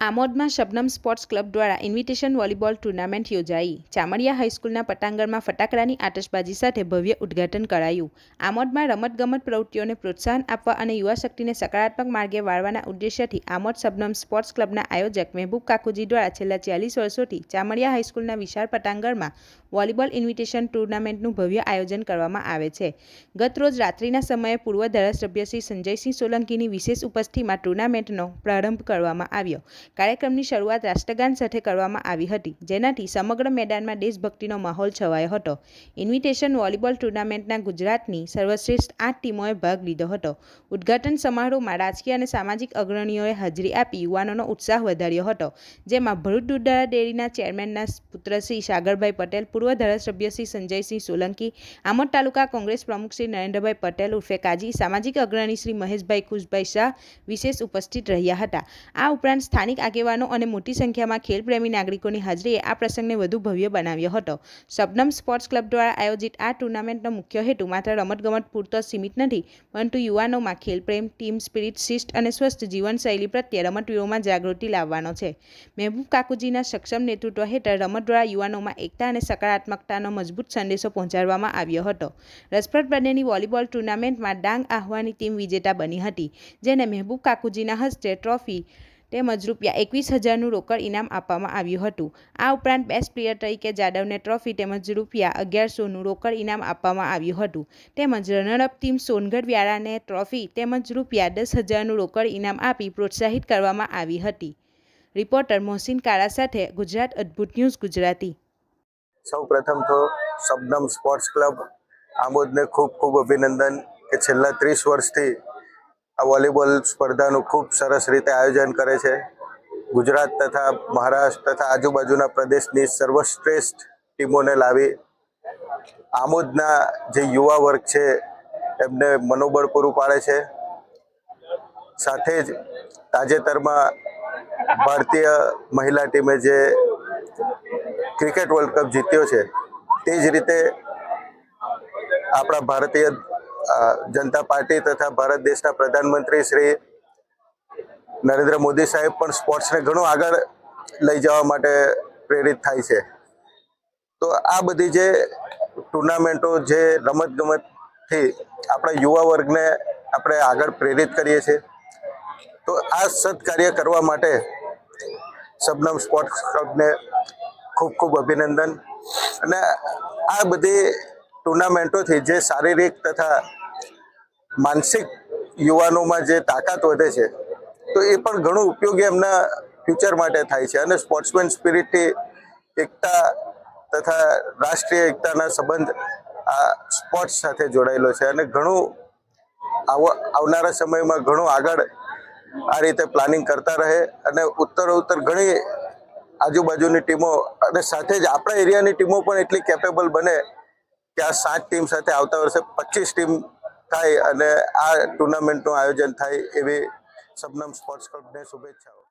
આમોદમાં Shabnam sports club દ્વારા invitation volleyball tournament યોજાઈ. ચામડિયા હાઈસ્કૂલના પટાંગણમાં ફટાકડાની આતશબાજી સાથે ભવ્ય ઉદ્ઘાટન કરાયું. આમોદમાં રમતગમત પ્રવૃત્તિઓને પ્રોત્સાહન આપવા અને યુવા શક્તિને સકારાત્મક માર્ગે વાળવાના ઉદ્દેશ્યથી આમોદ શબનમ સ્પોર્ટ્સ ક્લબના આયોજક મહેબૂબ કાકુજી દ્વારા છેલ્લા ચાલીસ વર્ષોથી ચામડિયા હાઈસ્કૂલના વિશાળ પટાંગણમાં વોલીબોલ ઇન્વિટેશન ટુર્નામેન્ટનું ભવ્ય આયોજન કરવામાં આવે છે. ગત રોજ રાત્રિના સમયે પૂર્વ ધારાસભ્ય શ્રી સંજયસિંહ સોલંકીની વિશેષ ઉપસ્થિતિમાં ટુર્નામેન્ટનો પ્રારંભ કરવામાં આવ્યો. કાર્યક્રમની શરૂઆત રાષ્ટ્રગાન સાથે કરવામાં આવી હતી, જેનાથી સમગ્ર મેદાનમાં દેશભક્તિનો માહોલ છવાયો હતો. ઇન્વિટેશન વોલીબોલ ટુર્નામેન્ટના ગુજરાતની સર્વશ્રેષ્ઠ આઠ ટીમોએ ભાગ લીધો હતો. ઉદ્ઘાટન સમારોહમાં રાજકીય અને સામાજિક અગ્રણીઓએ હાજરી આપી યુવાનોનો ઉત્સાહ વધાર્યો હતો, જેમાં ભરૂચ દૂધધારા ડેરીના ચેરમેનના પુત્ર શ્રી સાગરભાઈ પટેલ, પૂર્વ ધારાસભ્ય શ્રી સંજયસિંહ સોલંકી, આમોદ તાલુકા કોંગ્રેસ પ્રમુખ શ્રી નરેન્દ્રભાઈ પટેલ, ઉર્ફે કાજી, સામાજિક અગ્રણી શ્રી મહેશભાઈ ખુશભાઈ શાહ વિશેષ ઉપસ્થિત રહ્યા હતા. આ ઉપરાંત સ્થાનિક આગેવાનો અને મોટી સંખ્યામાં ખેલપ્રેમી નાગરિકોની હાજરીએ આ પ્રસંગને વધુ ભવ્ય બનાવ્યો હતો. શબનમ સ્પોર્ટ્સ ક્લબ દ્વારા આયોજિત આ ટુર્નામેન્ટનો મુખ્ય હેતુ માત્ર રમતગમત પૂરતો સીમિત નથી, પરંતુ યુવાનોમાં ખેલપ્રેમ, ટીમ સ્પિરિટ, શિસ્ત અને સ્વસ્થ જીવનશૈલી પ્રત્યે રમતવીરોમાં જાગૃતિ લાવવાનો છે. મહેબૂબ કાકુજીના સક્ષમ નેતૃત્વ હેઠળ રમત દ્વારા યુવાનોમાં એકતા અને સકારાત્મકતાનો મજબૂત સંદેશો પહોંચાડવામાં આવ્યો હતો. રસપ્રદ બનેલી વોલીબોલ ટુર્નામેન્ટમાં ડાંગ આહવાની ટીમ વિજેતા બની હતી, જેને મહેબૂબ કાકુજીના હસ્તે ટ્રોફી તેમજ રૂપિયા એકવીસ હજારનું રોકડ ઇનામ આપવામાં આવ્યું હતું. આ ઉપરાંત બેસ્ટ પ્લેયર તરીકે જાદવને ટ્રોફી તેમજ રૂપિયા અગિયારસોનું રોકડ ઇનામ આપવામાં આવ્યું હતું. તેમજ રનરઅપ ટીમ સોનગઢ વ્યારાને ટ્રોફી તેમજ રૂપિયા દસ હજારનું રોકડ ઇનામ આપી પ્રોત્સાહિત કરવામાં આવી હતી. રિપોર્ટર મોહસિન કારા સાથે ગુજરાત અદ્ભુત ન્યૂઝ ગુજરાતી. સૌ પ્રથમ તો શબનમ સ્પોર્ટ્સ ક્લબ આમોદને ખૂબ ખૂબ અભિનંદન કે છેલ્લા ત્રીસ વર્ષથી આ વોલીબોલ સ્પર્ધાનું ખૂબ સરસ રીતે આયોજન કરે છે. ગુજરાત તથા મહારાષ્ટ્ર તથા આજુબાજુના પ્રદેશની સર્વશ્રેષ્ઠ ટીમોને લાવી આમોદના જે યુવા વર્ગ છે, એમને મનોબળ પૂરું પાડે છે. સાથે જ તાજેતરમાં ભારતીય મહિલા ટીમે જે ક્રિકેટ વર્લ્ડ કપ જીત્યો છે, તે જ રીતે આપણા ભારતીય જનતા પાર્ટી તથા ભારત દેશના પ્રધાનમંત્રી શ્રી નરેન્દ્ર મોદી સાહેબ પણ સ્પોર્ટ્સને ઘણું આગળ લઈ જવા માટે પ્રેરિત થાય છે. તો આ બધી જે ટુર્નામેન્ટો, જે રમત ગમતથી આપણા યુવા વર્ગને આપણે આગળ પ્રેરિત કરીએ છીએ. તો આ સત્કાર્ય કરવા માટે શબનમ સ્પોર્ટ્સ ક્લબને ખૂબ ખૂબ અભિનંદન. અને આ બધી ટુર્નામેન્ટોથી જે શારીરિક તથા માનસિક યુવાનોમાં જે તાકાત વધે છે, તો એ પણ ઘણું ઉપયોગી એમના ફ્યુચર માટે થાય છે. અને સ્પોર્ટ્સમેન સ્પિરિટથી એકતા તથા રાષ્ટ્રીય એકતાના સંબંધ આ સ્પોર્ટ્સ સાથે જોડાયેલો છે. અને ઘણું આવ, આવનારા સમયમાં ઘણું આગળ આ રીતે પ્લાનિંગ કરતા રહે અને ઉત્તરોત્તર ઘણી આજુબાજુની ટીમો અને સાથે જ આપણા એરિયાની ટીમો પણ એટલી કેપેબલ બને કે આ સાત ટીમ સાથે આવતા વર્ષે પચીસ ટીમ થાય અને આ ટુર્નામેન્ટનું આયોજન થાય એવી સબનમ સ્પોર્ટ્સ ક્લબને શુભેચ્છાઓ.